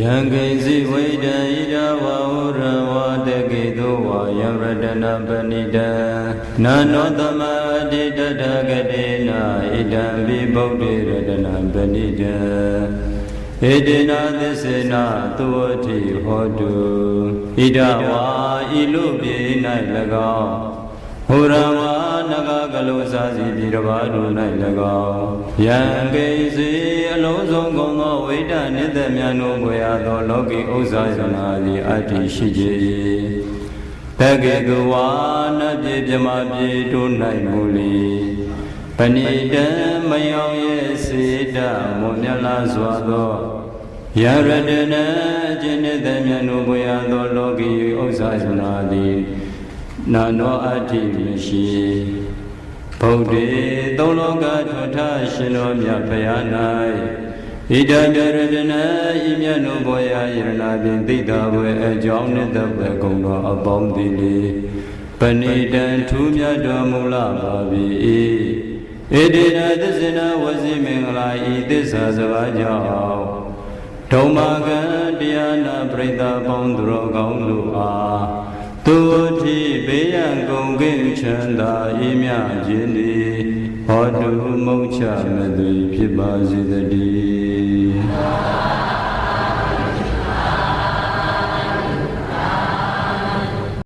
ယံကိစီဝိတံဣဒဝါဟုရဝတကေတောဝါယံရတနာပဏိတံနာနောသမအတိတတဂတေနာဣဒံဘိဗုဒ္ဓေရတနာပဏိတံဧတေနာသစ္စေနာသုဝတိဟောတုဣဒဝါဤလူပြေ၌၎င်း ဟူရဝါနဂကလုစာစီပြည်တစ်ပါးတို့၌၎င်းယံကိစီအလုံးစုံကုန်သောဝိဒနိတ္တမြတ်တို့ကိုရသောလောကီဥစ္စာယနာသည်အတ္တိရှိကြ၏တကေကဝါနပြေပြမပြေတို့၌မူလီပဏိတံမယောင်ရဲ့စေတမွန်မြတ်လာစွာသောယရတနာအကျင့်နိတ္တမြတ်တို့ကိုရသောလောကီဥစ္စာယနာသည် နာနောအတ္တိမရှိဗုဒ္ဓေသုံးလောကထွထရှင်တော်မြတ်ဖရာ၌ဣဒံပြရတနာဤမြတ်တို့ဘောရာယရနာဖြင့်သိတာဘွယ်အကြောင်းနဲ့တပ္ပကုံတော်အပေါင်းသည်လေပဏိတံထူးမြတ်တော်မူလာပါပြီဣတိနာသစ္စေနာဝစီမင်္ဂလာဤသစ္စာစကားကြောင့်ဓမ္မကံတရားနာပရိသတ်ပေါင်းသူတော်ကောင်းတို့အား သူတိဘေးရန်ကုန်ကင်းချမ်းသာဤမြခြင်းသည်ဟောတုမုတ်ချမသွေဖြစ်ပါစေတည်း